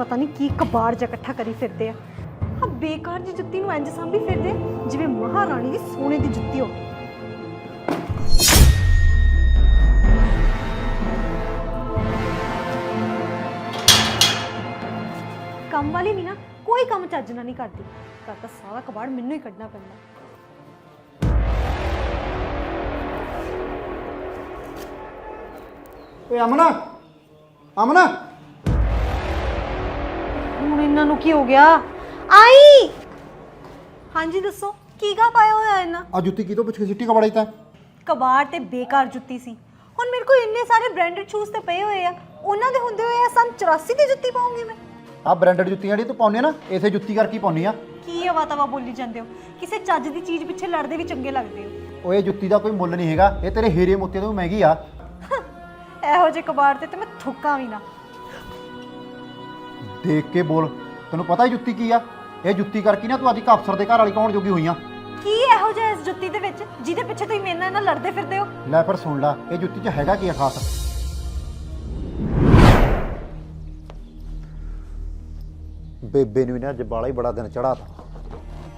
ਪਤਾ ਨਹੀਂ ਕੀ ਕਬਾੜ ਜਿਹਾ ਇਕੱਠਾ ਕਰੀ ਫਿਰਦੇ ਆ। ਆ ਬੇਕਾਰ ਦੀ ਜੁੱਤੀ ਨੂੰ ਇੰਜ ਸਾਂਭੀ ਫਿਰਦੇ ਆ, ਜਿਵੇਂ ਮਹਾਰਾਣੀ ਦੀ ਸੋਨੇ ਦੀ ਜੁੱਤੀ ਹੋਵੇ ਕੰਮ ਵਾਲੀ ਵੀ ਨਾ ਕੋਈ ਕੰਮ ਚੱਜ ਨਾਲ ਨਹੀਂ ਕਰਦੀ। ਘਰ ਦਾ ਸਾਰਾ ਕਬਾੜ ਮੈਨੂੰ ਹੀ ਕੱਢਣਾ ਪੈਂਦਾ। ਓਏ ਅਮਨਾ ਅਮਨਾ। ਹੁਣ ਇਹਨਾਂ ਨੂੰ ਕੀ ਹੋ ਗਿਆ? ਆਈ! ਹਾਂਜੀ ਦੱਸੋ ਕੀ ਗਾ ਪਾਇਆ ਹੋਇਆ ਇਹਨਾਂ? ਆ ਜੁੱਤੀ ਕੀ ਤੋਂ ਪੁੱਛ ਕੇ ਸਿੱਟੀ ਕਬੜਾਈ ਤਾਂ ਕਬਾੜ ਤੇ ਬੇਕਾਰ ਜੁੱਤੀ ਸੀ। ਹੁਣ ਮੇਰੇ ਕੋਲ ਇੰਨੇ ਸਾਰੇ ਬ੍ਰਾਂਡਡ ਸ਼ੂਜ਼ ਤੇ ਪਏ ਹੋਏ ਆ। ਉਹਨਾਂ ਦੇ ਹੁੰਦੇ ਹੋਏ ਆ ਸਨ 84 ਦੀ ਜੁੱਤੀ ਪਾਉਂਗੀ ਮੈਂ। ਆ ਬ੍ਰਾਂਡਡ ਜੁੱਤੀਆਂ ਜਿਹੜੀ ਤੂੰ ਪਾਉਣੀ ਆ ਨਾ ਇਸੇ ਜੁੱਤੀ ਕਰਕੇ ਹੀ ਪਾਉਣੀ ਆ। ਕੀ ਆ ਵਾਤਾਵਾ ਬੋਲੀ ਜਾਂਦੇ ਹੋ? ਕਿਸੇ ਚੱਜ ਦੀ ਚੀਜ਼ ਪਿੱਛੇ ਲੜਦੇ ਵੀ ਚੰਗੇ ਲੱਗਦੇ ਹੋ। ਓਏ ਇਹ ਜੁੱਤੀ ਦਾ ਕੋਈ ਮੁੱਲ ਨਹੀਂ ਹੈਗਾ। ਇਹ ਤੇਰੇ ਹੀਰੇ ਮੋਤੀ ਤੋਂ ਮਹਿੰਗੀ ਆ। ਇਹੋ ਜਿਹੇ ਕਬਾੜ ਤੇ ਤੇ ਮੈਂ ਥੁੱਕਾਂ ਵੀ ਨਾ। ਦੇਖ ਕੇ ਬੋਲ। ਤੈਨੂੰ ਪਤਾ ਹੀ ਜੁੱਤੀ ਕੀ ਆ? ਇਹ ਜੁੱਤੀ ਕਰਕੇ ਨਾ ਤੂੰ ਅੱਜ ਇੱਕ ਅਫਸਰ ਦੇ ਘਰ ਵਾਲੀ ਕੌਣ ਜੋਗੀ ਹੋਈ ਆ? ਕੀ ਇਹੋ ਜਿਹਾ ਇਸ ਜੁੱਤੀ ਦੇ ਵਿੱਚ ਜਿਹਦੇ ਪਿੱਛੇ ਤੁਸੀਂ ਮੇਰੇ ਨਾਲ ਲੜਦੇ ਫਿਰਦੇ ਹੋ? ਲੈ ਫਿਰ ਸੁਣ ਲੈ ਇਹ ਜੁੱਤੀ 'ਚ ਹੈਗਾ ਕੀ ਆ ਖਾਸ? ਬੇਬੇ ਨੂੰ ਇਹਨੇ ਅੱਜ ਬਾਲਾ ਹੀ ਬੜਾ ਦਿਨ ਚੜਾਤਾ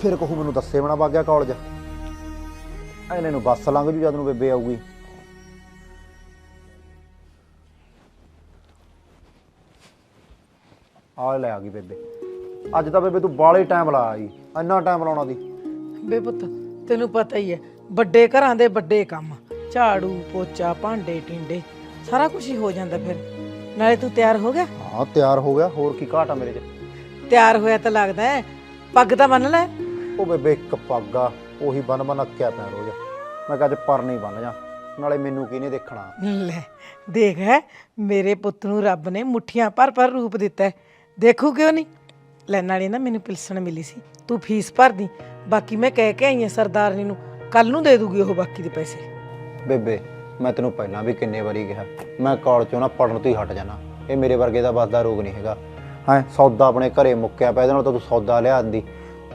ਫਿਰ ਕਹੂ ਮੈਨੂੰ ਦੱਸੇ ਬਣਾ ਵਗ ਗਿਆ ਕਾਲਜ। ਇਹਨੇ ਨੂੰ ਬੱਸ ਲੰਘ ਜੂ ਜਦ ਨੂੰ ਬੇਬੇ ਆਊਗੀ। ਆ ਲੈ ਆ ਗਈ ਬੇਬੇ। ਅੱਜ ਤਾਂ ਬੇਬੇ ਤੂੰ ਬਾਲਾ ਟਾਈਮ ਲਾ ਆਈ ਇੰਨਾ ਟਾਈਮ ਲਾਉਣਾ ਦੀ ਬੇ ਪੁੱਤ ਤੈਨੂੰ ਪਤਾ ਹੀ ਹੈ ਵੱਡੇ ਘਰਾਂ ਦੇ ਵੱਡੇ ਕੰਮ ਝਾੜੂ ਪੋਚਾ ਭਾਂਡੇ ਟਿੰਡੇ ਸਾਰਾ ਕੁਝ ਹੀ ਹੋ ਜਾਂਦਾ ਫਿਰ। ਨਾਲੇ ਤੂੰ ਤਿਆਰ ਹੋ ਗਿਆ? ਹਾਂ ਤਿਆਰ ਹੋ ਗਿਆ ਹੋਰ ਕੀ ਘਾਟ ਆ ਮੇਰੇ 'ਚ? ਤਿਆਰ ਹੋਇਆ ਤਾਂ ਲੱਗਦਾ ਹੈ ਪੱਗ ਤਾਂ ਬੰਨ ਲੈ। ਉਹ ਬੇਬੇ ਇੱਕ ਪੱਗ ਆ ਉਹੀ ਬਨ ਬਨ ਅੱਕਿਆ ਪਿਆ ਰੋਜ਼। ਮੈਂ ਕਿਹਾ ਅੱਜ ਪਰ ਨਹੀਂ ਬੰਨ ਜਾ ਨਾਲੇ ਮੈਨੂੰ ਕੀ ਨਹੀਂ ਦੇਖਣਾ। ਲੈ ਦੇਖ ਹੈ ਮੇਰੇ ਪੁੱਤ ਨੂੰ ਰੱਬ ਨੇ ਮੁੱਠੀਆਂ ਭਰ ਭਰ ਰੂਪ ਦਿੱਤਾ ਹੈ। ਦੇਖੂ ਕਿਉਂ ਨਹੀਂ? ਲੈ ਨਾਲੇ ਨਾ ਮੈਨੂੰ ਪਿਲਸਣ ਮਿਲੀ ਸੀ। ਤੂੰ ਫੀਸ ਭਰ ਦੀ ਬਾਕੀ ਮੈਂ ਕਹਿ ਕੇ ਆਈ ਹਾਂ ਸਰਦਾਰਨੀ ਨੂੰ ਕੱਲ ਨੂੰ ਦੇ ਦੂਗੀ ਉਹ ਬਾਕੀ ਦੇ ਪੈਸੇ। ਬੇਬੇ ਮੈਂ ਤੈਨੂੰ ਪਹਿਲਾਂ ਵੀ ਕਿੰਨੇ ਵਾਰੀ ਕਿਹਾ ਮੈਂ ਕਾਲਜ ਚੋਂ ਨਾ ਪੜਨ ਤੋਂ ਹੀ ਹਟ ਜਾਣਾ। ਇਹ ਮੇਰੇ ਵਰਗੇ ਦਾ ਵੱਸਦਾ ਰੋਗ ਨਹੀਂ ਹੈਗਾ। ਹਾਂ ਸੌਦਾ ਆਪਣੇ ਘਰੇ ਮੁੱਕਿਆ ਪਿਆ ਇਹਦੇ ਨਾਲ ਤਾਂ ਤੂੰ ਸੌਦਾ ਲਿਆ ਦਿੰਦੀ।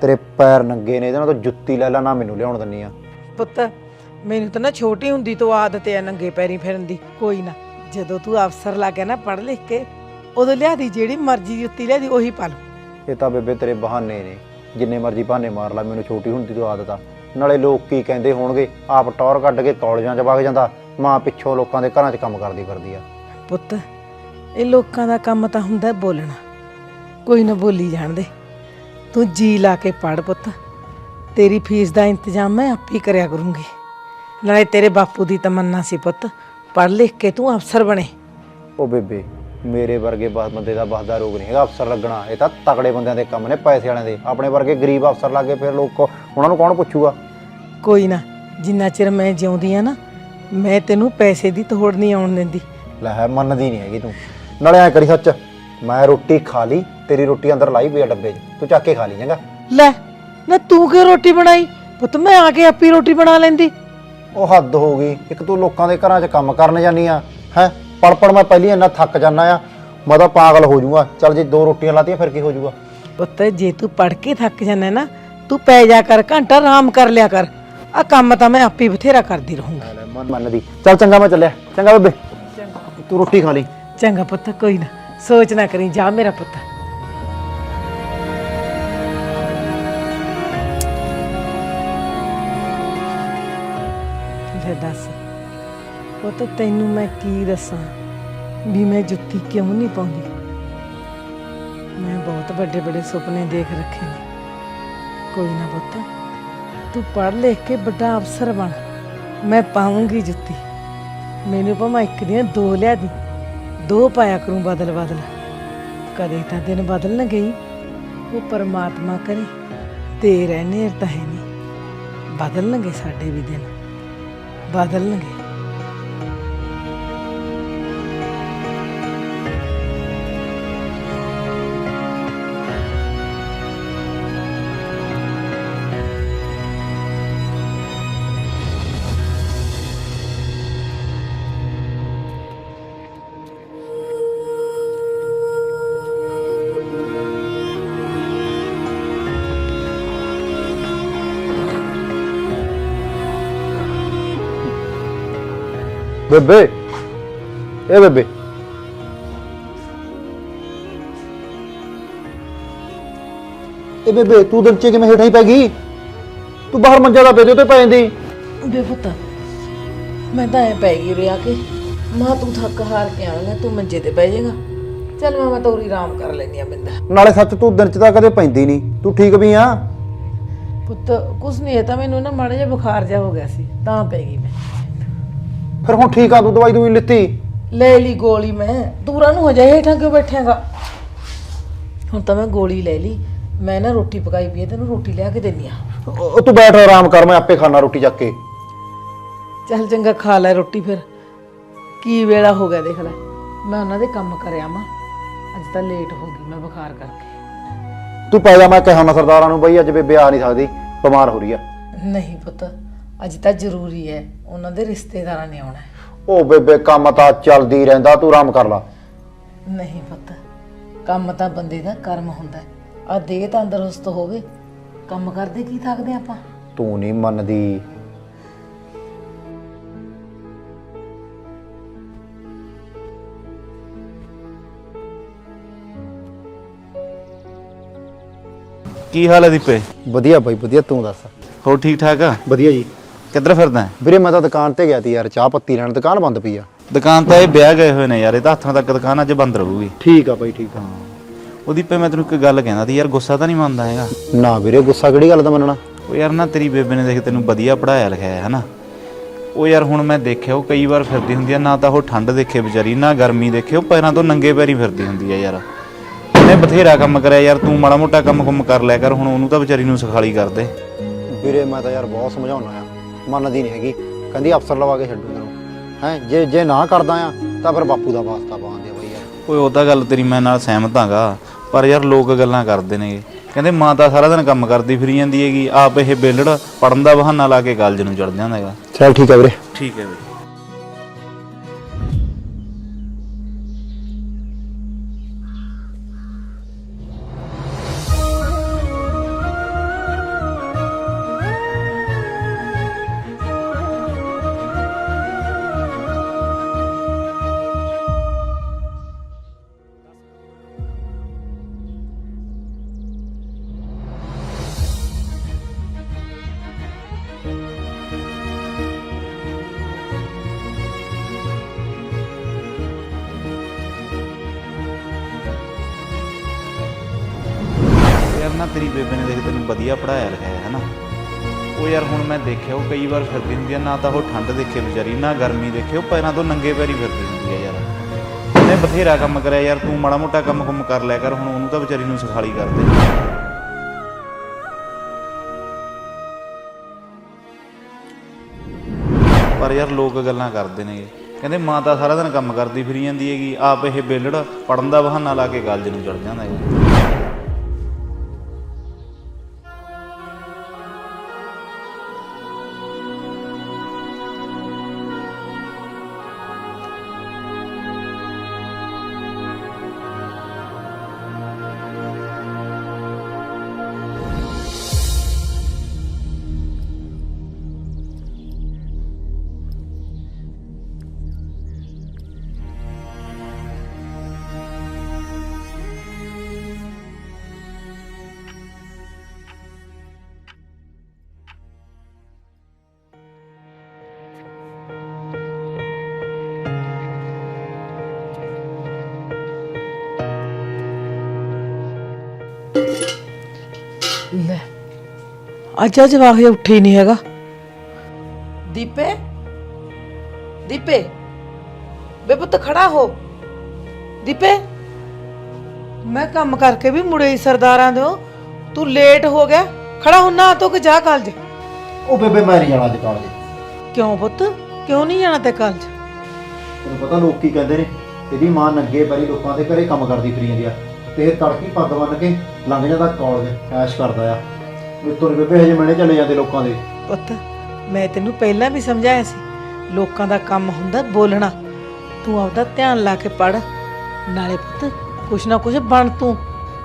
ਤੇਰੇ ਪੈਰ ਨੰਗੇ ਨੇ ਇਹਦੇ ਨਾਲ ਤਾਂ ਜੁੱਤੀ ਲੈ ਲੈ ਨਾ ਮੈਨੂੰ ਲਿਆਉਣ ਦਿੰਨੀ ਆ। ਪੁੱਤ ਮੈਨੂੰ ਤਾਂ ਨਾ ਛੋਟੀ ਹੁੰਦੀ ਤੋਂ ਆਦਤ ਹੈ ਨੰਗੇ ਪੈਰੀ ਫਿਰਨ ਦੀ ਕੋਈ ਨਾ। ਜਦੋਂ ਤੂੰ ਅਫਸਰ ਲੱਗ ਗਿਆ ਨਾ ਪੜ੍ਹ ਲਿਖ ਕੇ ਉਦੋਂ ਲਿਆ ਦੀ ਜਿਹੜੀ ਮਰਜ਼ੀ ਜੁੱਤੀ ਲਿਆ ਦੀ ਉਹੀ ਪਾ ਲਓ। ਇਹ ਤਾਂ ਬੇਬੇ ਤੇਰੇ ਬਹਾਨੇ ਨੇ। ਜਿੰਨੇ ਮਰਜ਼ੀ ਬਹਾਨੇ ਮਾਰ ਲੈ ਮੈਨੂੰ ਛੋਟੀ ਹੁੰਦੀ ਤੋਂ ਆਦਤ ਆ। ਨਾਲੇ ਲੋਕ ਕੀ ਕਹਿੰਦੇ ਹੋਣਗੇ? ਆਪ ਟੌਰ ਕੱਢ ਕੇ ਤੌਲੀਆਂ 'ਚ ਵਗ ਜਾਂਦਾ। ਮਾਂ ਪਿੱਛੋਂ ਲੋਕਾਂ ਦੇ ਘਰਾਂ 'ਚ ਕੰਮ ਕਰਦੀ ਫਿਰਦੀ ਆ। ਪੁੱਤ ਇਹ ਲੋਕਾਂ ਦਾ ਕੰਮ ਤਾਂ ਹੁੰਦਾ ਹੈ ਬੋਲਣਾ। ਕੋਈ ਨਾ ਬੋਲੀ ਜਾਣ ਦੇ ਤੂੰ ਜੀ ਲਾ ਕੇ ਪੜ ਪੁੱਤ। ਤੇਰੀ ਫੀਸ ਦਾ ਇੰਤਜ਼ਾਮ ਮੈਂ ਆਪ ਹੀ ਕਰਿਆ ਕਰੂੰਗੀ। ਨਾਲੇ ਤੇਰੇ ਬਾਪੂ ਦੀ ਤਮੰਨਾ ਸੀ ਪੁੱਤ। ਪੜ ਲਿਖ ਕੇ ਤੂੰ ਅਫਸਰ ਬਣੇ। ਉਹ ਬੇਬੇ ਮੇਰੇ ਵਰਗੇ ਬਸ ਬੰਦੇ ਦਾ ਬਸਦਾ ਰੋਗ ਨਹੀਂ ਹੈਗਾ ਅਫਸਰ ਲੱਗਣਾ ਇਹ ਤਾਂ ਤਕੜੇ ਬੰਦਿਆਂ ਦੇ ਕੰਮ ਨੇ ਪੈਸੇ ਵਾਲਿਆਂ ਦੇ। ਆਪਣੇ ਵਰਗੇ ਗਰੀਬ ਅਫਸਰ ਲੱਗੇ ਫਿਰ ਲੋਕ ਉਹਨਾਂ ਨੂੰ ਕੌਣ ਪੁੱਛੂਗਾ? ਕੋਈ ਨਾ ਜਿੰਨਾ ਚਿਰ ਮੈਂ ਜਿਉਂਦੀ ਆ ਨਾ ਮੈਂ ਤੈਨੂੰ ਪੈਸੇ ਦੀ ਤੋੜ ਨਹੀਂ ਆਉਣ ਦਿੰਦੀ। ਲੈ ਹੈ ਮੰਨਦੀ ਨਹੀਂ ਹੈਗੀ ਤੂੰ। ਨਾਲੇ ਐ ਕਰੀ ਸੱਚ ਮੈਂ ਰੋਟੀ ਖਾ ਲਈ ਤੇਰੀ ਰੋਟੀ ਅੰਦਰ ਲਾਈ ਪਈ ਆ ਡੱਬੇ 'ਚ ਤੂੰ ਚੱਕ ਕੇ ਖਾ ਲਈ ਚੰਗਾ? ਲੈ ਨਾ ਤੂੰ ਕਿਉਂ ਰੋਟੀ ਬਣਾਈ? ਪੁੱਤ ਮੈਂ ਆ ਕੇ ਆਪੀ ਰੋਟੀ ਬਣਾ ਲੈਂਦੀ। ਉਹ ਹੱਦ ਹੋ ਗਈ ਇੱਕ ਤੂੰ ਲੋਕਾਂ ਦੇ ਘਰਾਂ 'ਚ ਕੰਮ ਕਰਨ ਜਾਨੀ ਆ ਹੈ? ਪੜ ਪੜ ਮੈਂ ਪਹਿਲੀ ਇੰਨਾ ਥੱਕ ਜਾਨਾ ਆ ਮੈਂ ਤਾਂ ਪਾਗਲ ਹੋ ਜਾਊਗਾ। ਚੱਲ ਜੇ ਦੋ ਰੋਟੀਆਂ ਲਾਤੀਆਂ ਫਿਰ ਕੀ ਹੋ ਜਾਊਗਾ? ਪੁੱਤ ਜੇ ਤੂੰ ਪੜ ਕੇ ਥੱਕ ਜਾਂਦਾ ਨਾ ਤੂੰ ਪੈ ਜਾ ਕਰ ਘੰਟਾ ਆਰਾਮ ਕਰ ਲਿਆ ਕਰ। ਆ ਕੰਮ ਤਾਂ ਮੈਂ ਆਪੇ ਬਥੇਰਾ ਕਰਦੀ ਰਹੂੰਗੀ। ਮਨ ਮੰਨਦੀ ਚੱਲ ਚੰਗਾ ਮੈਂ ਚੱਲਿਆ। ਚੰਗਾ ਬੇਬੇ। ਤੂੰ ਰੋਟੀ ਖਾ ਲਈ। ਚੰਗਾ ਪੁੱਤ ਕੋਈ ਨਾ। ਸੋਚ ਨਾ ਕਰੀ ਜਾ ਮੇਰਾ ਪੁੱਤ। ਲੈ ਦੱਸ। ਪੁੱਤ, ਤੈਨੂੰ ਮੈਂ ਕੀ ਦੱਸਾਂ? ਵੀ ਮੈਂ ਜੁੱਤੀ ਕਿਉਂ ਨਹੀਂ ਪਾਉਂਦੀ? ਮੈਂ ਬਹੁਤ ਵੱਡੇ ਵੱਡੇ ਸੁਪਨੇ ਦੇਖ ਰੱਖੇ ਨੇ। ਕੋਈ ਨਾ ਪੁੱਤ, ਤੂੰ ਪੜ੍ਹ ਲਿਖ ਕੇ ਵੱਡਾ ਅਫਸਰ ਬਣ। ਮੈਂ ਪਾਉਂਗੀ ਜੁੱਤੀ। ਮੈਨੂੰ ਭਾਵੇਂ ਇੱਕ ਦੀਆਂ ਦੋ ਲਿਆ ਦੀ, ਦੋ ਪਾਇਆ ਕਰੂੰ ਬਦਲ ਬਦਲ। ਕਦੇ ਤਾਂ ਦਿਨ ਬਦਲ ਨਾ ਗਈ। ਉਹ ਪਰਮਾਤਮਾ ਕਰੇ ਤੇ ਰਹਿਣੇ ਤਾਂ ਹੈ ਨਹੀਂ। ਬਦਲਣਗੇ ਸਾਡੇ ਵੀ ਦਿਨ। ਬਦਲਣਗੇ ਬੇਬੇ ਇਹ ਬੇਬੇ ਇਹ ਬੇਬੇ ਤੂੰ ਦਿਨ ਚ ਕਿਵੇਂ ਹੇਠਾਂ ਹੀ ਪੈ ਗਈ? ਤੂੰ ਬਾਹਰ ਮੰਜਾ ਦਾ ਪੈ ਦੇ ਉੱਤੇ ਪੈ ਜਾਂਦੀ। ਬੇਪੁੱਤ ਮੈਂ ਤਾਂ ਐ ਪੈ ਗਈ ਰਿਆ ਕੇ ਮਾਂ ਤੂੰ ਥੱਕ ਹਾਰ ਕੇ ਆਣਾ ਤੂੰ ਮੰਜੇ ਤੇ ਬਹਿ ਜਾਏਗਾ। ਚੱਲ ਮੈਂ ਮੈਂ ਤੋਰੀ ਆਰਾਮ ਕਰ ਲੈਣੀ ਆ ਬਿੰਦਾ। ਨਾਲੇ ਸੱਚ ਤੂੰ ਦਿਨ ਚ ਤਾਂ ਕਦੇ ਪੈਂਦੀ ਨਹੀਂ। ਤੂੰ ਠੀਕ ਵੀ ਆ? ਪੁੱਤ ਕੁਛ ਨਹੀਂ ਹੈ ਤਾਂ ਮੈਨੂੰ ਨਾ ਮਾੜਾ ਜਿਹਾ ਬੁਖਾਰ ਜਾ ਹੋ ਗਿਆ ਸੀ ਤਾਂ ਪੈ ਗਈ ਮੈਂ। ਫਿਰ ਹੁਣ ਠੀਕ ਆ ਤੂੰ ਦਵਾਈ ਦੂਈ ਲਿੱਤੀ? ਲੈ ਲਈ ਗੋਲੀ ਮੈਂ। ਦੂਰਾਂ ਨੂੰ ਹੋ ਜਾ ਹੇਠਾਂ ਕਿਉਂ ਬੈਠਾਂਗਾ ਹੁਣ ਤਾਂ ਮੈਂ ਗੋਲੀ ਲੈ ਲਈ। ਮੈਂ ਨਾ ਰੋਟੀ ਪਕਾਈ ਪਈ ਤੈਨੂੰ ਰੋਟੀ ਲਿਆ ਕੇ ਦੇਣੀ ਆ। ਉਹ ਤੂੰ ਬੈਠ ਆਰਾਮ ਕਰ ਮੈਂ ਆਪੇ ਖਾਣਾ ਰੋਟੀ ਚੱਕ ਕੇ। ਚੱਲ ਚੰਗਾ ਖਾ ਲੈ ਰੋਟੀ ਫਿਰ। ਕੀ ਵੇਲਾ ਹੋ ਗਿਆ ਦੇਖ ਲੈ। ਮੈਂ ਉਹਨਾਂ ਦੇ ਕੰਮ ਕਰਿਆ ਮਾਂ ਅੱਜ ਤਾਂ ਲੇਟ ਹੋ ਗਈ ਮੈਂ ਬੁਖਾਰ ਕਰਕੇ। ਤੂੰ ਪੈ ਜਾ ਮੈਂ ਕਹਿਣਾ ਸਰਦਾਰਾਂ ਨੂੰ ਬਈ ਅੱਜ ਬੇਬੇ ਆ ਨਹੀਂ ਸਕਦੀ ਬਿਮਾਰ ਹੋ ਰਹੀ ਆ। ਨਹੀਂ ਪੁੱਤ। ਅੱਜ ਤਾਂ ਜ਼ਰੂਰੀ ਹੈ ਉਹਨਾਂ ਦੇ ਰਿਸ਼ਤੇਦਾਰਾਂ ਨੇ ਆਉਣਾ ਹੈ। ਉਹ ਬੇਬੇ ਕੰਮ ਤਾਂ ਚੱਲਦੀ ਰਹਿੰਦਾ ਤੂੰ ਆਰਾਮ ਕਰ ਲੈ। ਨਹੀਂ ਪੁੱਤ ਕੰਮ ਤਾਂ ਬੰਦੇ ਦਾ ਕਰਮ ਹੁੰਦਾ ਆ ਦੇਹ ਤੰਦਰੁਸਤ ਹੋਵੇ ਕੰਮ ਕਰਦੇ ਕੀ ਥੱਕਦੇ ਆਪਾਂ? ਤੂੰ ਨਹੀਂ ਮੰਨਦੀ। ਕੀ ਹਾਲ ਹੈ ਦੀਪੇ? ਵਧੀਆ ਬਾਈ ਵਧੀਆ ਤੂੰ ਦੱਸ। ਹੋਰ ਠੀਕ ਠਾਕ ਆ? ਵਧੀਆ ਜੀ। ਕਿੱਧਰ ਫਿਰਦਾ ਹੈ? ਵੀਰੇ ਮੈਂ ਤਾਂ ਦੁਕਾਨ ਤੇ ਗਿਆ ਤੀ ਯਾਰ ਚਾਹ ਪੱਤੀ ਲੈਣ ਦੁਕਾਨ ਬੰਦ ਪਈ ਆ। ਦੁਕਾਨ ਤਾਂ ਇਹ ਵਿਆਹ ਗਏ ਹੋਏ ਨੇ ਯਾਰ ਇਹ ਤਾਂ ਹੱਥਾਂ ਤੱਕ ਦੁਕਾਨ ਅੱਜ ਬੰਦ ਰਹੂਗੀ। ਠੀਕ ਆ ਬਾਈ ਠੀਕ ਆ। ਉਹ ਦੀਪੇ ਮੈਂ ਤੈਨੂੰ ਇੱਕ ਗੱਲ ਕਹਿੰਦਾ ਸੀ ਯਾਰ ਗੁੱਸਾ ਤਾਂ ਨਹੀਂ ਮੰਨਦਾ ਹੈਗਾ। ਨਾ ਵੀਰੇ ਗੁੱਸਾ ਕਿਹੜੀ ਗੱਲ ਦਾ ਮੰਨਣਾ? ਉਹ ਯਾਰ ਨਾ ਤੇਰੀ ਬੇਬੇ ਨੇ ਦੇਖ ਤੈਨੂੰ ਵਧੀਆ ਪੜਾਇਆ ਲਿਖਾਇਆ ਹੈ ਨਾ ਉਹ ਯਾਰ ਹੁਣ ਮੈਂ ਦੇਖਿਆ ਉਹ ਕਈ ਵਾਰ ਫਿਰਦੀ ਹੁੰਦੀ ਆ ਨਾ ਤਾਂ ਉਹ ਠੰਡ ਦੇਖੇ ਵਿਚਾਰੀ ਨਾ ਗਰਮੀ ਦੇਖੇ ਉਹ ਪੈਰਾਂ ਤੋਂ ਨੰਗੇ ਪੈਰੀ ਫਿਰਦੀ ਹੁੰਦੀ ਆ ਯਾਰ। ਉਹਨੇ ਬਥੇਰਾ ਕੰਮ ਕਰਿਆ ਯਾਰ ਤੂੰ ਮਾੜਾ ਮੋਟਾ ਕੰਮ ਕੁੰਮ ਕਰ ਲਿਆ ਕਰ ਹੁਣ ਉਹਨੂੰ ਤਾਂ ਵਿਚਾਰੀ ਨੂੰ ਸਿਖਾਲੀ ਕਰ ਦੇ। ਵੀਰੇ ਮੈਂ ਤਾਂ ਯਾਰ ਬਹੁਤ ਸਮਝਾਉਣਾ ਆ। ਮੰਨਦੀ ਨਹੀਂ ਹੈਗੀ। ਕਹਿੰਦੀ ਅਫਸਰ ਲਵਾ ਕੇ ਛੱਡੂ ਤੈਨੂੰ। ਹੈ ਜੇ ਜੇ ਨਾ ਕਰਦਾ ਆ ਤਾਂ ਫਿਰ ਬਾਪੂ ਦਾ ਵਾਸਤਾ ਪਾਉਂਦੇ ਬਈ ਯਾਰ। ਓਏ ਉਹ ਤਾਂ ਗੱਲ ਤੇਰੀ ਮੈਂ ਨਾਲ ਸਹਿਮਤ ਹਾਂਗਾ। ਪਰ ਯਾਰ ਲੋਕ ਗੱਲਾਂ ਕਰਦੇ ਨੇ ਕਹਿੰਦੇ ਮਾਂ ਤਾਂ ਸਾਰਾ ਦਿਨ ਕੰਮ ਕਰਦੀ ਫਿਰੀ ਜਾਂਦੀ ਹੈਗੀ। ਆਪ ਇਹ ਬੇਲੜ ਪੜਨ ਦਾ ਬਹਾਨਾ ਲਾ ਕੇ ਕਾਲਜ ਨੂੰ ਚੜ ਜਾਂਦਾ ਹੈਗਾ। ਚਲ ਠੀਕ ਆ ਵੀਰੇ। ਠੀਕ ਹੈ ਬਈ ਨਾ ਤੇਰੀ ਬੇਬੇ ਨੇ ਦੇਖ ਤੈਨੂੰ ਵਧੀਆ ਪੜਾਇਆ ਲਿਖਾਇਆ ਹੈ ਨਾ ਉਹ ਯਾਰ ਹੁਣ ਮੈਂ ਦੇਖਿਆ, ਉਹ ਕਈ ਵਾਰ ਫਿਰਦੀ ਹੁੰਦੀ ਆ, ਨਾ ਤਾਂ ਉਹ ਠੰਡ ਦੇਖੇ ਵਿਚਾਰੀ, ਨਾ ਗਰਮੀ ਦੇਖੇ, ਉਹ ਪੈਰਾਂ ਤੋਂ ਨੰਗੇ ਪੈਰੀ ਫਿਰਦੀ ਹੁੰਦੀ ਆ ਯਾਰ। ਉਹਨੇ ਬਥੇਰਾ ਕੰਮ ਕਰਿਆ ਯਾਰ, ਤੂੰ ਮਾੜਾ ਮੋਟਾ ਕੰਮ ਕੁੰਮ ਕਰ ਲਿਆ ਕਰ, ਹੁਣ ਉਹਨੂੰ ਤਾਂ ਵਿਚਾਰੀ ਨੂੰ ਸਿਖਾਲੀ ਕਰ ਦੇ ਪਰ ਯਾਰ ਲੋਕ ਗੱਲਾਂ ਕਰਦੇ ਨੇ। ਕਹਿੰਦੇ ਮਾਂ ਤਾਂ ਸਾਰਾ ਦਿਨ ਕੰਮ ਕਰਦੀ ਫਿਰੀ ਜਾਂਦੀ ਹੈਗੀ, ਆਪ ਇਹ ਬੇਲੜ ਪੜਨ ਦਾ ਬਹਾਨਾ ਲਾ ਕੇ ਕਾਲਜ ਨੂੰ ਚੜ ਜਾਂਦਾ ਹੈਗਾ ਅੱਜ ਅੱਜ ਵਾਹ ਉੱਠੇ ਹੀ ਨਹੀਂ ਹੈਗਾ। ਦੀਪੇ? ਦੀਪੇ? ਬੇ ਪੁੱਤ ਖੜਾ ਹੋ। ਦੀਪੇ? ਮੈਂ ਕੰਮ ਕਰਕੇ ਵੀ ਮੁੜੇ ਹੀ ਸਰਦਾਰਾਂ ਦੇ ਤੂੰ ਲੇਟ ਹੋ ਗਿਆ। ਖੜਾ ਹੋ ਨਾ ਤੋ ਕਿ ਜਾ ਕਾਲਜ? ਉਹ ਬੇਬੇ ਮੈਂ ਨਹੀਂ ਜਾਣਾ ਅੱਜ ਕਾਲਜ। ਕਿਉਂ ਪੁੱਤ? ਕਿਉਂ ਨਹੀਂ ਜਾਣਾ ਤੇ ਕਾਲਜ? ਤੈਨੂੰ ਪਤਾ ਲੋਕ ਕੀ ਕਹਿੰਦੇ ਨੇ ਇਹਦੀ ਮਾਂ ਨੰਗੇ ਪੈਰੀ ਲੋਕਾਂ ਦੇ ਘਰੇ ਕੰਮ ਕਰਦੀ ਫਿਰੀ ਜਾਂਦੀ ਆ। ਤੇ ਇਹ ਤੜਕੀ ਪੱਗ ਬੰਨ ਕੇ ਲੰਘ ਜਾਂਦਾ ਕਾਲਜ ਐਸ਼ ਕਰਦਾ ਆ। ਨੀ ਬੇਬੇ ਹਜੇ ਮੈਨੇ ਚਲੇ ਜਾਂਦੇ ਲੋਕਾਂ ਦੇ। ਪੁੱਤ ਮੈਂ ਤੈਨੂੰ ਪਹਿਲਾਂ ਵੀ ਸਮਝਾਇਆ ਸੀ ਲੋਕਾਂ ਦਾ ਕੰਮ ਹੁੰਦਾ ਬੋਲਣਾ। ਤੂੰ ਆਪਦਾ ਧਿਆਨ ਲਾ ਕੇ ਪੜ ਨਾਲੇ ਪੁੱਤ ਕੁਛ ਨਾ ਕੁਛ ਬਣ ਤੂੰ।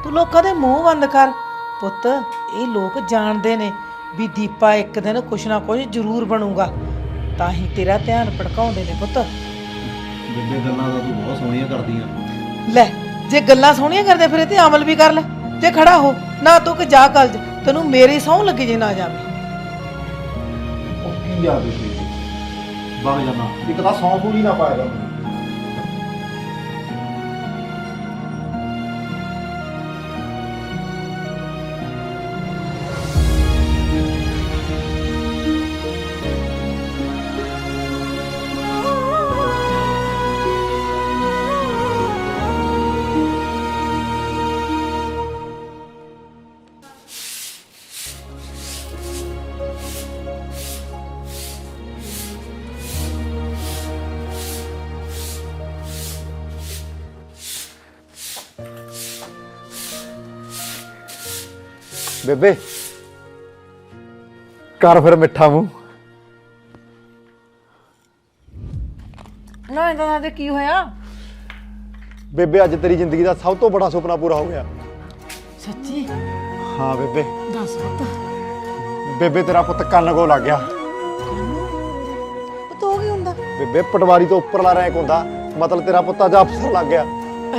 ਤੂੰ ਲੋਕਾਂ ਦੇ ਮੂੰਹ ਬੰਦ ਕਰ। ਪੁੱਤ ਇਹ ਲੋਕ ਜਾਣਦੇ ਨੇ ਵੀ ਦੀਪਾ ਇੱਕ ਦਿਨ ਕੁਛ ਨਾ ਕੁਛ ਜ਼ਰੂਰ ਬਣੂਗਾ। ਤਾਂ ਹੀ ਤੇਰਾ ਧਿਆਨ ਭੜਕਾਉਂਦੇ ਨੇ ਪੁੱਤ। ਬੇਬੇ ਗੱਲਾਂ ਤਾਂ ਤੂੰ ਬਹੁਤ ਸੋਹਣੀਆਂ ਕਰਦੀ ਆ ਲੈ ਜੇ ਗੱਲਾਂ ਸੋਹਣੀਆਂ ਕਰਦੇ ਫਿਰ ਇਹ ਤੇ ਅਮਲ ਵੀ ਕਰ ਲੈ। ਤੇ ਖੜਾ ਹੋ। ਨਾ ਤੂੰ ਕਿ ਜਾ ਕਾਲਜ ਤੈਨੂੰ ਮੇਰੀ ਸਹੁੰ ਲੱਗੀ ਜੇ ਨਾ ਜਾਵੇ। ਉਹ ਕੀ ਆ ਬੇਬੇ? ਵਗ ਜਾਣਾ ਇੱਕ ਤਾਂ ਸੌਂ ਪੂਰੀ ਨਾ ਪਾਏਗਾ ਬੇਬੇ। ਕਰ ਫਿਰ ਮਿੱਠਾ ਮੂੰਹ। ਨਾ ਇਹਨਾਂ ਦੇ ਕੀ ਹੋਇਆ? ਬੇਬੇ ਅੱਜ ਤੇਰੀ ਜ਼ਿੰਦਗੀ ਦਾ ਸਭ ਤੋਂ ਬੜਾ ਸੁਪਨਾ ਪੂਰਾ ਹੋ ਗਿਆ। ਸੱਚੀ? ਹਾਂ ਬੇਬੇ। ਦੱਸ ਪੁੱਤ। ਬੇਬੇ ਤੇਰਾ ਪੁੱਤ ਕੰਨ ਕੋ ਲੱਗ ਗਿਆ। ਪੁੱਤ ਹੋ ਕੀ ਹੁੰਦਾ? ਬੇਬੇ ਪਟਵਾਰੀ ਤੋਂ ਉੱਪਰਲਾ ਰੈਂਕ ਹੁੰਦਾ। ਮਤਲਬ ਤੇਰਾ ਪੁੱਤ ਅੱਜ ਅਫਸਰ ਲੱਗ ਗਿਆ।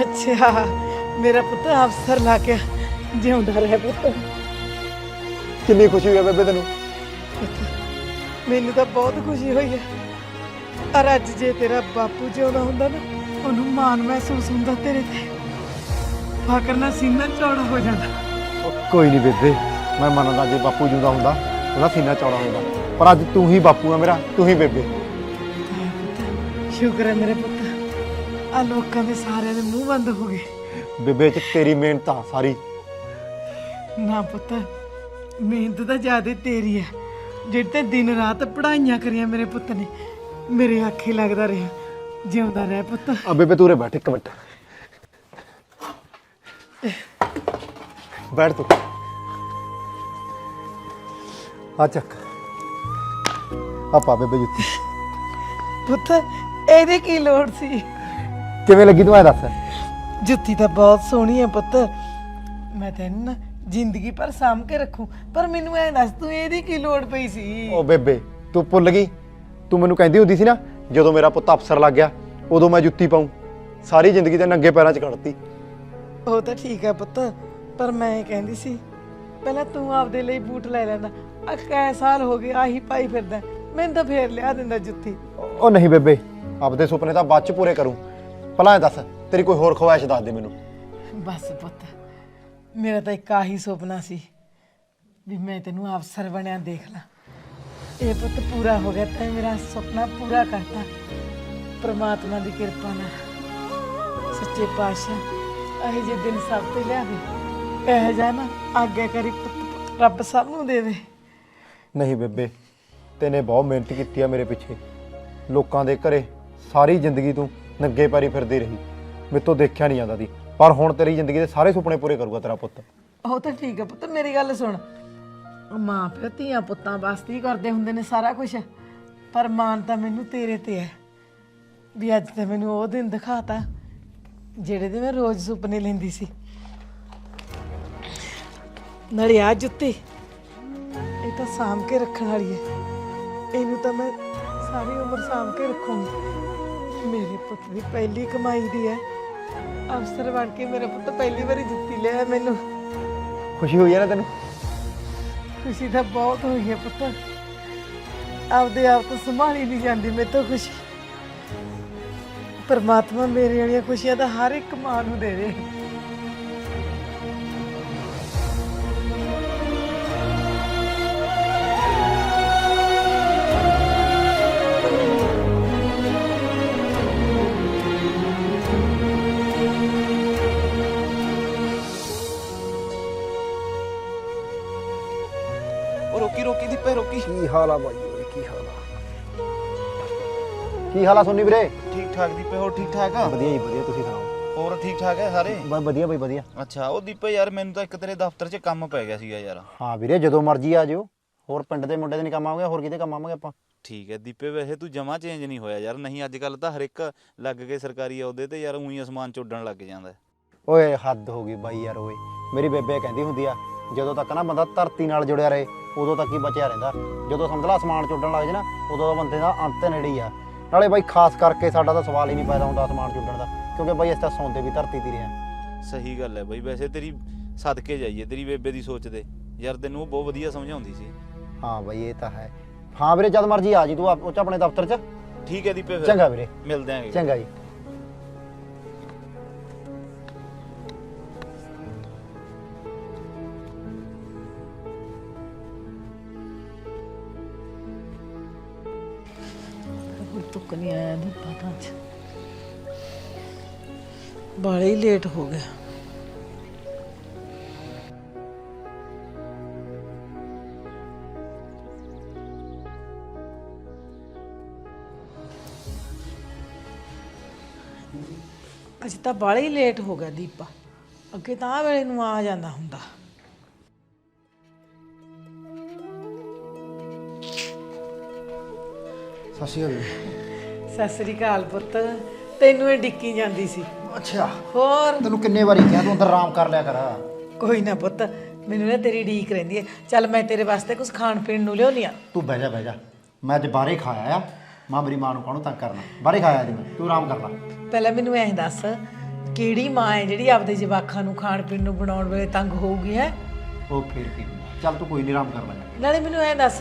ਅੱਛਾ ਮੇਰਾ ਪੁੱਤ ਅਫਸਰ ਲਾ ਕੇ ਜਿਉਂਦਾ ਰਹੇ ਪੁੱਤ। ਕਿੰਨੀ ਖੁਸ਼ੀ ਹੋਈ ਬੇਬੇ ਤੈਨੂੰ? ਮੈਨੂੰ ਤਾਂ ਬਹੁਤ ਖੁਸ਼ੀ ਹੋਈ ਹੈ। ਔਰ ਅੱਜ ਜੇ ਤੇਰਾ ਬਾਪੂ ਜਿਉਂਦਾ ਹੁੰਦਾ ਨਾ ਉਹਨੂੰ ਮਾਣ ਮਹਿਸੂਸ ਹੁੰਦਾ ਤੇਰੇ ਤੇ। ਫਾਕਰ ਨਾਲ ਸੀਨਾ ਚੌੜਾ ਹੋ ਜਾਂਦਾ। ਉਹ ਕੋਈ ਨਹੀਂ ਬੇਬੇ ਮੈਂ ਮੰਨਦਾ ਜੇ ਬਾਪੂ ਜਿਉਂਦਾ ਹੁੰਦਾ ਉਹਦਾ ਸੀਨਾ ਚੌੜਾ ਹੁੰਦਾ। ਪਰ ਅੱਜ ਤੂੰ ਹੀ ਬਾਪੂ ਆ ਮੇਰਾ ਤੂੰ ਹੀ ਬੇਬੇ। ਸ਼ੁਕਰ ਹੈ ਮੇਰੇ ਪੁੱਤ। ਆ ਲੋਕਾਂ ਦੇ ਸਾਰਿਆਂ ਦੇ ਮੂੰਹ ਬੰਦ ਹੋ ਗਏ। ਬੇਬੇ ਚ ਤੇਰੀ ਮਿਹਨਤ ਆ ਸਾਰੀ। ਨਾ ਪੁੱਤ ਮਿਹਨਤ ਤਾਂ ਜ਼ਿਆਦਾ ਤੇਰੀ ਹੈ ਜਿਹੜੇ ਤੇ ਦਿਨ ਰਾਤ ਪੜਾਈਆਂ ਕਰੀਆਂ ਮੇਰੇ ਪੁੱਤ ਨੇ ਮੇਰੇ ਆਖੇ ਲੱਗਦਾ ਰਿਹਾ ਜਿਉਂਦਾ ਰਹਿ ਪੁੱਤ। ਆ ਬੇਬੇ ਤੂੰ ਉਰੇ ਬੈਠ ਇੱਕ ਮਿੰਟ। ਬੈਠ ਤੂੰ। ਆ ਚੱਕ। ਆ ਪਾ ਬੇਬੇ ਜੁੱਤੀ। ਪੁੱਤ ਇਹਦੀ ਕੀ ਲੋੜ ਸੀ? ਕਿਵੇਂ ਲੱਗੀ ਤੂੰ ਐ ਦੱਸ। ਜੁੱਤੀ ਤਾਂ ਬਹੁਤ ਸੋਹਣੀ ਹੈ ਪੁੱਤ। ਮੈਂ ਤੈਨੂੰ ਨਾ ਜ਼ਿੰਦਗੀ ਭਰ ਸਾਂਭ ਕੇ ਰੱਖੂ। ਪਰ ਮੈਨੂੰ ਐ ਦੱਸ ਤੂੰ ਇਹਦੀ ਕੀ ਲੋੜ ਪਈ ਸੀ? ਉਹ ਬੇਬੇ ਤੂੰ ਭੁੱਲ ਗਈ? ਤੂੰ ਮੈਨੂੰ ਕਹਿੰਦੀ ਹੁੰਦੀ ਸੀ ਨਾ ਜਦੋਂ ਮੇਰਾ ਪੁੱਤ ਅਫਸਰ ਲੱਗ ਗਿਆ ਉਦੋਂ ਮੈਂ ਜੁੱਤੀ ਪਾਉਂ ਸਾਰੀ ਜ਼ਿੰਦਗੀ ਤੇ ਨੰਗੇ ਪੈਰਾਂ 'ਚ ਕੱਢਤੀ ਉਹ ਤਾਂ ਠੀਕ ਹੈ ਪੁੱਤ ਪਰ ਮੈਂ ਇਹ ਕਹਿੰਦੀ ਸੀ ਪਹਿਲਾਂ ਤੂੰ ਆਪਦੇ ਲਈ ਬੂਟ ਲੈ ਲੈਂਦਾ। ਆ ਕੈ ਸਾਲ ਹੋ ਗਏ ਆਹੀ ਪਾਈ ਫਿਰਦਾ ਮੈਨੂੰ ਤਾਂ ਫੇਰ ਲਿਆ ਦਿੰਦਾ ਜੁੱਤੀ। ਉਹ ਨਹੀਂ ਬੇਬੇ ਆਪਦੇ ਸੁਪਨੇ ਤਾਂ ਬਾਅਦ 'ਚ ਪੂਰੇ ਕਰੂੰ। ਭਲਾ ਦੱਸ ਤੇਰੀ ਕੋਈ ਹੋਰ ਖਵਾਇਸ਼ ਦੱਸ ਦੇ ਮੈਨੂੰ। ਬਸ ਪੁੱਤ ਮੇਰਾ ਤਾਂ ਇੱਕ ਆਹੀ ਸੁਪਨਾ ਸੀ ਵੀ ਮੈਂ ਤੈਨੂੰ ਅਫਸਰ ਬਣਿਆ ਦੇਖ ਲਾਂ। ਇਹ ਪੁੱਤ ਪੂਰਾ ਹੋ ਗਿਆ ਤੈਂ ਮੇਰਾ ਸੁਪਨਾ ਪੂਰਾ ਕਰਤਾ। ਪ੍ਰਮਾਤਮਾ ਦੀ ਕਿਰਪਾ ਨਾਲ। ਸੱਚੇ ਪਾਤਸ਼ਾਹ, ਇਹ ਜੇ ਦਿਨ ਸਭ ਤੇ ਲਿਆਵੇ। ਇਹ ਜਾ ਨਾ ਆਗਿਆ ਕਰੀ ਪੁੱਤ, ਰੱਬ ਸਭ ਨੂੰ ਦੇਵੇ। ਨਹੀਂ ਬੇਬੇ, ਤੈਨੇ ਬਹੁਤ ਮਿਹਨਤ ਕੀਤੀ ਆ ਮੇਰੇ ਪਿੱਛੇ। ਲੋਕਾਂ ਦੇ ਘਰੇ ਸਾਰੀ ਜ਼ਿੰਦਗੀ ਤੂੰ ਨੰਗੇ ਪੈਰੀ ਫਿਰਦੀ ਰਹੀ। ਮੇਰੇ ਤੋਂ ਦੇਖਿਆ ਨਹੀਂ ਜਾਂਦਾ ਸੀ। ਪਰ ਹੁਣ ਤੇਰੀ ਜ਼ਿੰਦਗੀ ਦੇ ਸਾਰੇ ਸੁਪਨੇ ਪੂਰੇ ਕਰੂਗਾ ਤੇਰਾ ਪੁੱਤ। ਉਹ ਤਾਂ ਠੀਕ ਹੈ ਪੁੱਤ, ਮੇਰੀ ਗੱਲ ਸੁਣ। ਮਾਂ ਪਿਓ, ਧੀਆਂ ਪੁੱਤਾਂ ਵਾਸਤੇ ਹੀ ਕਰਦੇ ਹੁੰਦੇ ਨੇ ਸਾਰਾ ਕੁਝ ਪਰ ਮਾਨ ਤਾਂ ਮੈਨੂੰ ਤੇਰੇ ਤੇ ਹੈ ਵੀ ਅੱਜ ਤਾਂ ਮੈਨੂੰ ਉਹ ਦਿਨ ਦਿਖਾਤਾ, ਜਿਹੜੇ ਦੇ ਮੈਂ ਰੋਜ਼ ਸੁਪਨੇ ਲੈਂਦੀ ਸੀ। ਨਾਲੇ ਆ ਜੁੱਤੀ, ਇਹ ਤਾਂ ਸਾਂਭ ਕੇ ਰੱਖਣ ਵਾਲੀ ਹੈ ਇਹਨੂੰ ਤਾਂ ਮੈਂ ਸਾਰੀ ਉਮਰ ਸਾਂਭ ਕੇ ਰੱਖੂੰਗੀ। ਮੇਰੇ ਪੁੱਤ ਦੀ ਪਹਿਲੀ ਕਮਾਈ ਦੀ ਹੈ ਅਫਸਰ ਬਣ ਕੇ ਮੇਰਾ ਪੁੱਤ ਪਹਿਲੀ ਵਾਰੀ ਜੁੱਤੀ ਲਿਆ ਮੈਨੂੰ। ਖੁਸ਼ੀ ਹੋਈ ਹੈ ਨਾ ਤੈਨੂੰ? ਖੁਸ਼ੀ ਤਾਂ ਬਹੁਤ ਹੋਈ ਹੈ ਪੁੱਤ। ਆਪਦੇ ਆਪ ਤੋਂ ਸੰਭਾਲੀ ਨਹੀਂ ਜਾਂਦੀ ਮੇਰੇ ਤੋਂ ਖੁਸ਼ੀ। ਪਰਮਾਤਮਾ ਮੇਰੇ ਵਾਲੀਆਂ ਖੁਸ਼ੀਆਂ ਤਾਂ ਹਰ ਇੱਕ ਮਾਂ ਨੂੰ ਦੇਵੇ ਕੀ ਹਾਲ ਆ ਸੋਨੀ ਵੀਰੇ? ਠੀਕ ਠਾਕ ਦੀਪੇ ਹੋਰ ਠੀਕ ਠਾਕ ਆ? ਵਧੀਆ ਜੀ ਵਧੀਆ ਤੁਸੀਂ ਸੁਣਾਓ? ਹੋਰ ਠੀਕ ਠਾਕ ਹੈ ਸਾਰੇ? ਬਸ ਵਧੀਆ ਬਾਈ ਵਧੀਆ। ਅੱਛਾ ਉਹ ਦੀਪੇ ਯਾਰ ਮੈਨੂੰ ਤਾਂ ਇੱਕ ਤੇਰੇ ਦਫ਼ਤਰ 'ਚ ਕੰਮ ਪੈ ਗਿਆ ਸੀਗਾ ਯਾਰ। ਹਾਂ ਵੀਰੇ ਜਦੋਂ ਮਰਜ਼ੀ ਆ ਜਿਓ। ਹੋਰ ਪਿੰਡ ਦੇ ਮੁੰਡੇ ਦੇ ਨਹੀਂ ਕੰਮ ਆਵਾਂਗੇ ਹੋਰ ਕਿਤੇ ਕੰਮ ਆਵਾਂਗੇ ਆਪਾਂ? ਠੀਕ ਹੈ ਦੀਪੇ ਵੈਸੇ ਤੂੰ ਜਮਾ ਚੇਂਜ ਨਹੀਂ ਹੋਇਆ ਯਾਰ। ਨਹੀਂ ਅੱਜ ਕੱਲ ਤਾਂ ਹਰ ਇੱਕ ਲੱਗ ਕੇ ਸਰਕਾਰੀ ਅਹੁਦੇ ਤੇ ਯਾਰ ਉਹੀ ਅਸਮਾਨ ਚ ਉੱਡਣ ਲੱਗ ਜਾਂਦਾ। ਹੈ। ਓਏ ਹੱਦ ਹੋ ਗਈ ਬਾਈ ਯਾਰ ਓਏ। ਮੇਰੀ ਬੇਬੇ ਕਹਿੰਦੀ ਹੁੰਦੀ ਆ ਜਦੋਂ ਤੱਕ ਨਾ ਬੰਦਾ ਧਰਤੀ ਨਾਲ ਜੁੜਿਆ ਰਹੇ ਉਦੋਂ ਤੱਕ ਹੀ ਬਚਿਆ ਰਹਿੰਦਾ। ਜਦੋਂ ਸਮਝ ਲਾ ਅਸਮਾਨ ਚ ਉੱਡਣ ਲੱਗ ਜੇ ਨਾ ਉਦੋਂ ਦਾ ਬੰਦੇ ਦਾ ਅੰਤ ਨੇੜੇ ਹੀ ਆ। ਨਾਲੇ ਬਾਈ ਖਾਸ ਕਰਕੇ ਸਾਡਾ ਤਾਂ ਸਵਾਲ ਹੀ ਨਹੀਂ ਪੈਦਾ ਹੁੰਦਾ ਅਸਮਾਨ ਚ ਉੱਡਣ ਦਾ ਕਿਉਂਕਿ ਬਾਈ ਅਸੀਂ ਤਾਂ ਸੌਂਦੇ ਵੀ ਧਰਤੀ ਤੇ ਰਹੇ ਸਹੀ ਗੱਲ ਹੈ ਬਈ ਵੈਸੇ ਤੇਰੀ ਸਦਕੇ ਜਾਈਏ ਤੇਰੀ ਬੇਬੇ ਦੀ ਸੋਚ ਦੇ। ਯਾਰ ਤੈਨੂੰ ਉਹ ਬਹੁਤ ਵਧੀਆ ਸਮਝਾਉਂਦੀ ਸੀ। ਹਾਂ ਬਈ ਇਹ ਤਾਂ ਹੈ। ਹਾਂ ਵੀਰੇ ਜਦ ਮਰਜ਼ੀ ਆ ਜੀ ਤੂੰ ਆਪ- ਉਹ ਚ ਆਪਣੇ ਦਫ਼ਤਰ 'ਚ। ਠੀਕ ਹੈ ਦੀਪੇ ਫਿਰ। ਚੰਗਾ ਵੀਰੇ। ਮਿਲਦੇ ਆਂਗੇ। ਚੰਗਾ ਜੀ। ਤੁੱਕ ਨਹੀਂ ਆਇਆ ਦੀ ਪਤਾ ਚ। ਬਾਲੇ ਹੀ ਲੇਟ ਹੋ ਗਿਆ ਅੱਜ ਤਾਂ ਬਾਲੇ ਹੀ ਲੇਟ ਹੋ ਗਿਆ ਦੀਪਾ। ਅੱਗੇ ਤਾਂ ਆਹ ਵੇਲੇ ਨੂੰ ਆ ਜਾਂਦਾ ਹੁੰਦਾ। ਸਤਿ ਸ਼੍ਰੀ ਅਕਾਲ। ਸਤਿ ਸ੍ਰੀ ਅਕਾਲ ਪੁੱਤ। ਤੈਨੂੰ ਇਹ ਡਿੱਕੀ ਜਾਂਦੀ ਸੀ। ਅੱਛਾ। ਹੋਰ? ਤੈਨੂੰ ਕਿੰਨੇ ਵਾਰੀ ਕਿਹਾ ਤੂੰ ਅੰਦਰ ਆਰਾਮ ਕਰ ਲਿਆ ਕਰ। ਕੋਈ ਨਾ ਪੁੱਤ ਮੈਨੂੰ ਨਾ ਤੇਰੀ ਢੀਕ ਰਹਿੰਦੀ ਹੈ। ਚੱਲ ਮੈਂ ਤੇਰੇ ਵਾਸਤੇ ਕੁਝ ਖਾਣ ਪੀਣ ਨੂੰ ਲਿਆਉਣੀ ਆ ਤੂੰ ਬਹਿ ਜਾ ਬਹਿ ਜਾ। ਮੈਂ ਅੱਜ ਬਾਹਰੇ ਖਾਇਆ ਆ। ਮਾਂ ਮੇਰੀ ਮਾਂ ਨੂੰ ਕਾਹਨੂੰ ਤੰਗ ਕਰਨਾ? ਬਾਹਰੇ ਖਾਇਆ ਅੱਜ ਮੈਂ। ਤੂੰ ਆਰਾਮ ਕਰ ਲੈ। ਪਹਿਲਾਂ ਮੈਨੂੰ ਐਂ ਦੱਸ ਕਿਹੜੀ ਮਾਂ ਹੈ ਜਿਹੜੀ ਆਪਦੇ ਜਵਾਕਾਂ ਨੂੰ ਖਾਣ ਪੀਣ ਨੂੰ ਬਣਾਉਣ ਵੇਲੇ ਤੰਗ ਹੋਊਗੀ ਹੈ? ਉਹ ਫੇਰ ਕੀ ਹੁੰਦਾ। ਚੱਲ ਤੂੰ ਕੋਈ ਨਹੀਂ ਆਰਾਮ ਕਰ ਲੈ। ਨਾਲੇ ਮੈਨੂੰ ਐਂ ਦੱਸ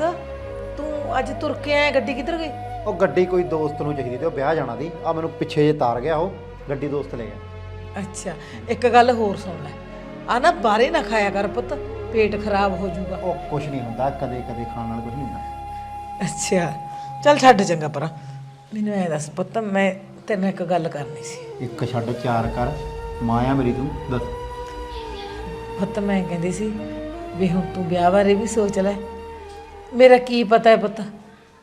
ਤੂੰ ਅੱਜ ਤੁਰ ਕੇ ਆਇਆ ਗੱਡੀ ਕਿੱਧਰ ਗਈ? ਉਹ ਗੱਡੀ ਕੋਈ ਦੋਸਤ ਨੂੰ ਚਾਹੀਦੀ ਤੇ ਉਹ ਵਿਆਹ ਜਾਣਾ ਦੀ। ਆ ਮੈਨੂੰ ਪਿੱਛੇ ਜੇ ਤਾਰ ਗਿਆ ਉਹ ਗੱਡੀ ਦੋਸਤ ਲੈ ਗਿਆ। ਅੱਛਾ ਇੱਕ ਗੱਲ ਹੋਰ ਸੁਣ ਲੈ। ਆ ਨਾ ਬਾਹਰੇ ਨਾ ਖਾਇਆ ਕਰ ਪੁੱਤ ਪੇਟ ਖਰਾਬ ਹੋ ਜਾਊਗਾ। ਉਹ ਕੁਝ ਨਹੀਂ ਹੁੰਦਾ ਕਦੇ ਕਦੇ ਖਾਣ ਨਾਲ ਕੁਝ ਨਹੀਂ ਹੁੰਦਾ। ਅੱਛਾ ਚੱਲ ਛੱਡ ਚੰਗਾ ਪਰਾਂ ਮੈਨੂੰ ਐਂ ਦੱਸ ਪੁੱਤ ਮੈਂ ਤੇਰੇ ਨਾਲ ਇੱਕ ਗੱਲ ਕਰਨੀ ਸੀ। ਇੱਕ ਛੱਡ ਚਾਰ ਕਰ ਮਾਂ ਆ ਮੇਰੀ ਤੂੰ ਦੱਸ। ਪੁੱਤ ਮੈਂ ਕਹਿੰਦੀ ਸੀ ਵੀ ਹੁਣ ਤੂੰ ਵਿਆਹ ਬਾਰੇ ਵੀ ਸੋਚ ਲੈ। ਮੇਰਾ ਕੀ ਪਤਾ ਹੈ ਪੁੱਤ?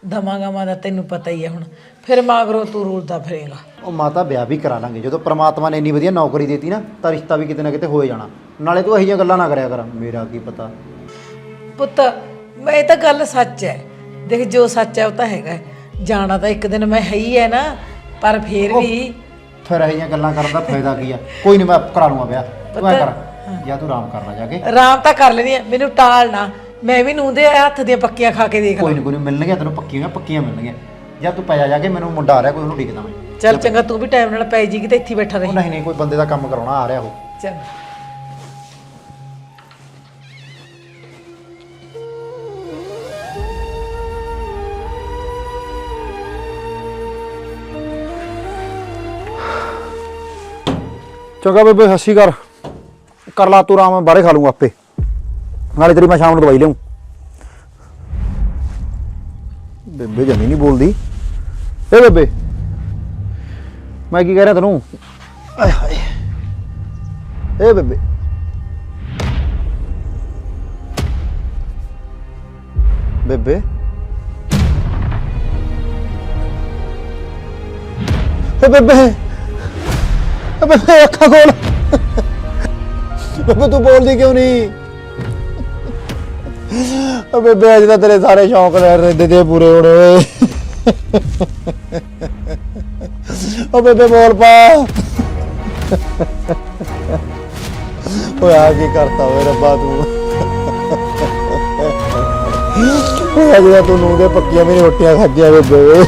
ਦਮਾ ਗਮਾ ਦਾ ਤੈਨੂੰ ਪਤਾ ਹੀ ਹੈ ਹੁਣ। ਫਿਰ ਮਾਗਰੋਂ ਤੂੰ ਰੁਲਦਾ ਫਿਰੇਗਾ। ਉਹ ਮਾਤਾ ਵਿਆਹ ਵੀ ਕਰਾ ਲਾਂਗੇ। ਜਦੋਂ ਪ੍ਰਮਾਤਮਾ ਨੇ ਇੰਨੀ ਵਧੀਆ ਨੌਕਰੀ ਦਿੱਤੀ ਨਾ ਤਾਂ ਰਿਸ਼ਤਾ ਵੀ ਕਿਤੇ ਨਾ ਕਿਤੇ ਹੋਏ ਜਾਣਾ। ਨਾਲੇ ਤੂੰ ਇਹੋ ਜਿਹੀਆਂ ਗੱਲਾਂ ਨਾ ਕਰਿਆ ਕਰ। ਮੇਰਾ ਕੀ ਪਤਾ। ਪੁੱਤ ਮੈਂ ਇਹ ਤਾਂ ਗੱਲ ਸੱਚ ਹੈ ਦੇਖ ਜੋ ਸੱਚ ਹੈ ਉਹ ਤਾਂ ਹੈਗਾ ਹੈ। ਜਾਣਾ ਤਾਂ ਇੱਕ ਦਿਨ ਮੈਂ ਹੈ ਹੀ ਹੈ ਨਾ ਪਰ ਫੇਰ ਵੀ ਫਿਰ ਇਹੋ ਜਿਹੀਆਂ ਗੱਲਾਂ ਕਰਨ ਦਾ ਫਾਇਦਾ ਕੀ ਆ ਕੋਈ ਨਹੀਂ ਮੈਂ ਕਰਾ ਲੂੰਗਾ ਵਿਆਹ। ਤੂੰ ਐ ਕਰ। ਜਾਂ ਤੂੰ ਆਰਾਮ ਕਰ ਲੈ ਜਾ ਕੇ। ਆਰਾਮ ਤਾਂ ਕਰ ਲੈਣੀ ਹੈ ਮੈਨੂੰ ਟਾਲ ਨਾ। ਮੈਂ ਵੀ ਨੂੰਹ ਦੇ ਹੱਥ ਦੀਆਂ ਪੱਕੀਆਂ ਖਾ ਕੇ ਦੇਖ ਕੋਈ ਲਾਂ ਨਹੀਂ ਕੋਈ ਨਹੀਂ ਮਿਲਣਗੀਆਂ ਤੈਨੂੰ ਪੱਕੀਆਂ ਪੱਕੀਆਂ ਮਿਲਣਗੀਆਂ। ਜਾਂ ਤੂੰ ਪੈ ਜਾ ਕੇ ਮੈਨੂੰ ਮੁੰਡਾ ਆ ਰਿਹਾ ਕੋਈ ਉਹਨੂੰ ਡਿੱਗਦਾ ਮੈਂ ਚੱਲ ਚੰਗਾ ਤੂੰ ਵੀ ਟਾਈਮ ਨਾਲ ਪੈ ਜੀ ਕਿ ਤੇ ਇੱਥੇ ਹੀ ਬੈਠਾ ਉਹ ਰਹੀ। ਨਹੀਂ ਨਹੀਂ ਕੋਈ ਬੰਦੇ ਦਾ ਕੰਮ ਕਰਾਉਣਾ ਆ ਰਿਹਾ ਉਹ। ਚੰਗਾ ਚੰਗਾ ਬੇਬੇ ਸਤਿ ਸ਼੍ਰੀ ਅਕਾਲ। ਕਰ ਲਾ ਤੂੰ ਆਰਾਮ ਮੈਂ ਬਾਹਰੇ ਖਾ ਲੂੰਗਾ ਆਪੇ। ਨਾਲੇ ਤੇਰੀ ਮੈਂ ਸ਼ਾਮ ਨੂੰ ਦਵਾਈ ਲਿਆਉਂ ਬੇਬੇ ਜਮੀ ਨਹੀਂ ਬੋਲਦੀ। ਏ ਬੇਬੇ ਮੈਂ ਕੀ ਕਹਿ ਰਿਹਾ ਤੈਨੂੰ? ਆਏ ਹਾਏ। ਏ ਬੇਬੇ। ਬੇਬੇ। ਏ ਬੇਬੇ। ਏ ਬੇਬੇ ਅੱਖਾਂ ਖੋਲ। ਬੇਬੇ ਤੂੰ ਬੋਲਦੀ ਕਿਉਂ ਨਹੀਂ? ਓ ਬੇਬੇ, ਅੱਜ ਤਾਂ ਤੇਰੇ ਸਾਰੇ ਸ਼ੌਂਕ ਲੈ ਰਹਿੰਦੇ ਤੇ ਪੂਰੇ ਹੋਣੇ। ਓਏ ਓ ਬੇਬੇ, ਬੋਲ ਪਾ। ਓਏ, ਆ ਕੀ ਕਰਤਾ ਓਏ ਰੱਬਾ ਤੂੰ। ਓਏ, ਅੱਜ ਤਾਂ ਤੂੰ ਨੂੰ ਦੇ ਪੱਕੀਆਂ ਮੇਰੀ ਰੋਟੀਆਂ ਖਾ ਬੇਬੇ।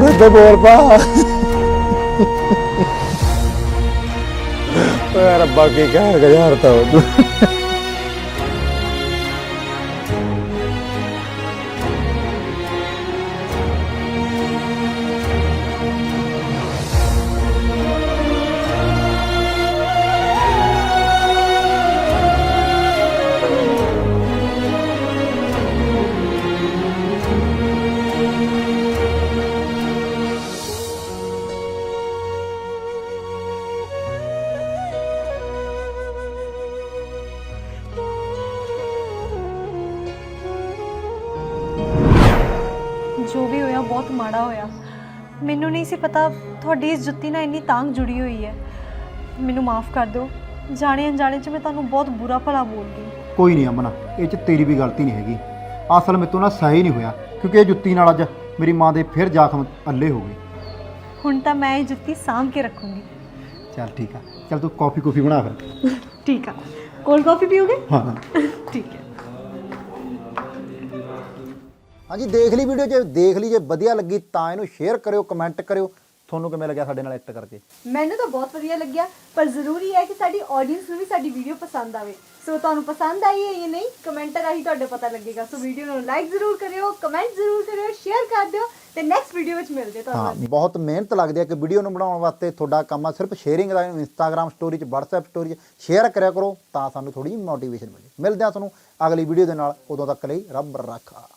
ਬੇਬੇ, ਬੋਲ ਪਾ। ਓਏ, ਰੱਬਾ, ਕੀ ਕਹਿ ਗੁਜ਼ਾਰਤਾ ਓ ਤੂੰ। ਨਹੀਂ ਸੀ ਪਤਾ ਤੁਹਾਡੀ ਇਸ ਜੁੱਤੀ ਨਾਲ ਇੰਨੀ ਤਾਂਗ ਜੁੜੀ ਹੋਈ ਹੈ। ਮੈਨੂੰ ਮਾਫ ਕਰ ਦਿਓ। ਜਾਣੇ ਅਣਜਾਣੇ ਚ ਮੈਂ ਤੁਹਾਨੂੰ ਬਹੁਤ ਬੁਰਾ ਭਲਾ ਬੋਲ ਗਈ ਕੋਈ ਨਹੀਂ ਅਮਨ ਇਹ ਚ ਤੇਰੀ ਵੀ ਗਲਤੀ ਨਹੀਂ ਹੈਗੀ। ਅਸਲ ਮੇਤੋਂ ਨਾ ਸਹੀ ਨਹੀਂ ਹੋਇਆ ਕਿਉਂਕਿ ਇਹ ਜੁੱਤੀ ਨਾਲ ਅੱਜ ਮੇਰੀ ਮਾਂ ਦੇ ਫਿਰ ਜ਼ਖਮ ਅੱਲੇ ਹੋ ਗਏ ਹੁਣ ਤਾਂ ਮੈਂ ਇਹ ਜੁੱਤੀ ਸਾਂਭ ਕੇ ਰੱਖੂੰਗੀ। ਚੱਲ ਠੀਕ ਆ ਚੱਲ ਤੂੰ ਕਾਫੀ ਕੁਫੀ ਬਣਾ ਫਿਰ। ਠੀਕ ਆ। ਕੋਲਡ ਕਾਫੀ ਪੀਓਗੇ? ਹਾਂ। ਠੀਕ ਹੈ। ਹਾਂਜੀ ਦੇਖ ਲਈ ਵੀਡੀਓ ਜੇ ਦੇਖ ਲਈ ਜੇ ਵਧੀਆ ਲੱਗੀ ਤਾਂ ਇਹਨੂੰ ਸ਼ੇਅਰ ਕਰਿਓ ਕਮੈਂਟ ਕਰਿਓ। ਤੁਹਾਨੂੰ ਕਿਵੇਂ ਲੱਗਿਆ ਸਾਡੇ ਨਾਲ ਐਕਟ ਕਰਕੇ? ਮੈਨੂੰ ਤਾਂ ਬਹੁਤ ਵਧੀਆ ਲੱਗਿਆ ਪਰ ਜ਼ਰੂਰੀ ਹੈ ਕਿ ਸਾਡੀ ਆਡੀਅנס ਨੂੰ ਵੀ ਸਾਡੀ ਵੀਡੀਓ ਪਸੰਦ ਆਵੇ। ਸੋ ਤੁਹਾਨੂੰ ਪਸੰਦ ਆਈ ਹੈ ਜਾਂ ਨਹੀਂ ਕਮੈਂਟ ਰਾਹੀਂ ਤੁਹਾਡੇ ਪਤਾ ਲੱਗੇਗਾ। ਸੋ ਵੀਡੀਓ ਨੂੰ ਲਾਈਕ ਜ਼ਰੂਰ ਕਰਿਓ ਕਮੈਂਟ ਜ਼ਰੂਰ ਕਰਿਓ ਸ਼ੇਅਰ ਕਰ ਦਿਓ ਤੇ ਨੈਕਸਟ ਵੀਡੀਓ ਵਿੱਚ ਮਿਲਦੇ ਹਾਂ ਤੁਹਾਨੂੰ। ਹਾਂ ਬਹੁਤ ਮਿਹਨਤ ਲੱਗਦੀ ਹੈ ਕਿ ਵੀਡੀਓ ਨੂੰ ਬਣਾਉਣ ਵਾਸਤੇ ਤੁਹਾਡਾ ਕੰਮ ਆ ਸਿਰਫ ਸ਼ੇਅਰਿੰਗ ਦਾ ਇੰਸਟਾਗ੍ਰam ਸਟੋਰੀ 'ਚ WhatsApp ਸਟੋਰੀ 'ਚ ਸ਼ੇਅਰ ਕਰਿਆ ਕਰੋ ਤਾਂ ਸਾਨੂੰ ਥੋੜੀ ਮੋਟੀਵੇਸ਼ਨ ਮਿਲੇ। ਮਿਲਦੇ ਹਾਂ ਤੁਹਾਨੂੰ ਅਗਲੀ ਵੀਡੀਓ ਦੇ ਨਾਲ ਉਦੋਂ ਤੱਕ ਲਈ ਰੱਬ ਰੱਖਾ।